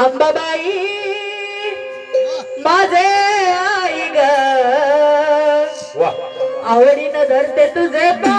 अंबाबाई माझे आई ग. आवडीनं धरते तुझे पा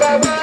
বাবা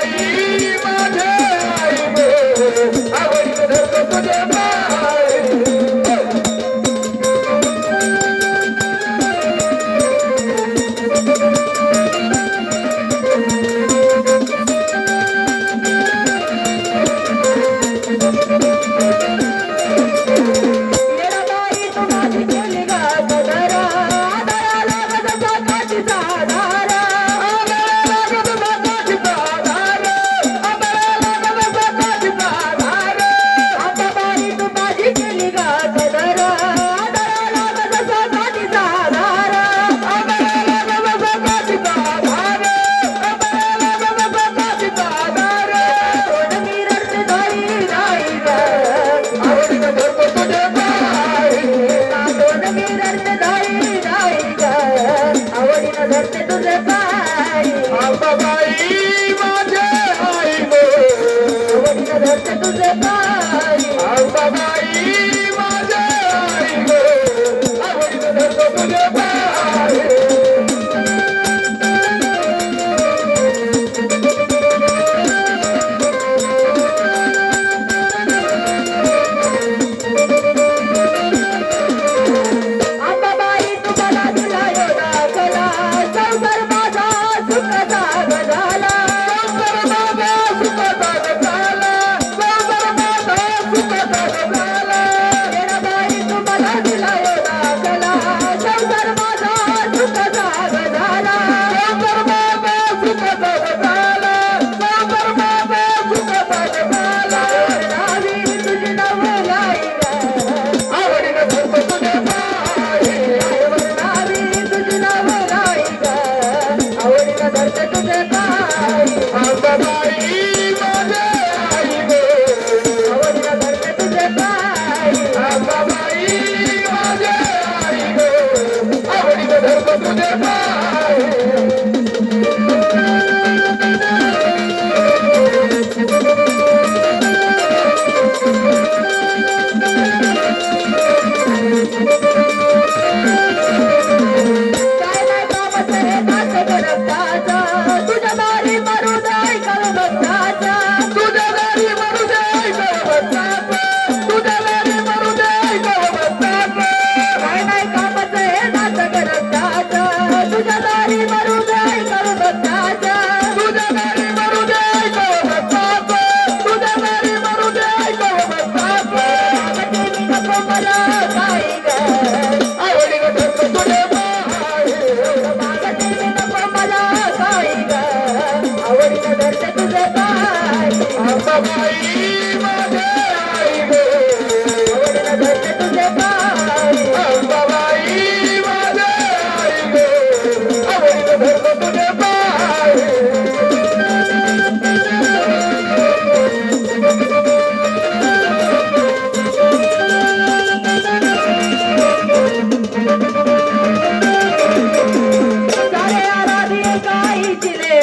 ধরতে তুলে পা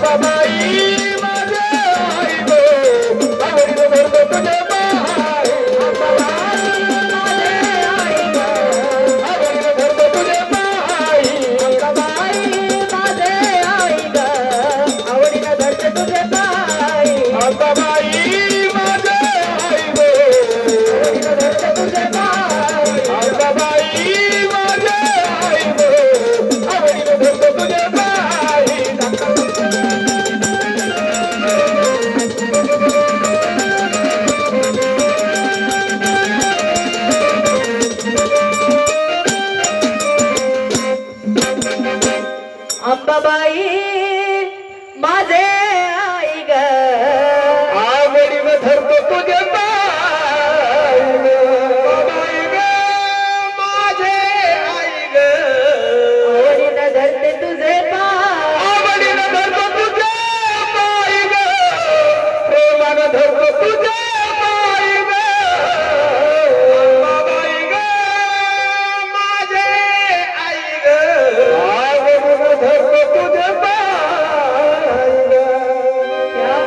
Bye-bye. अंबाबाई माझे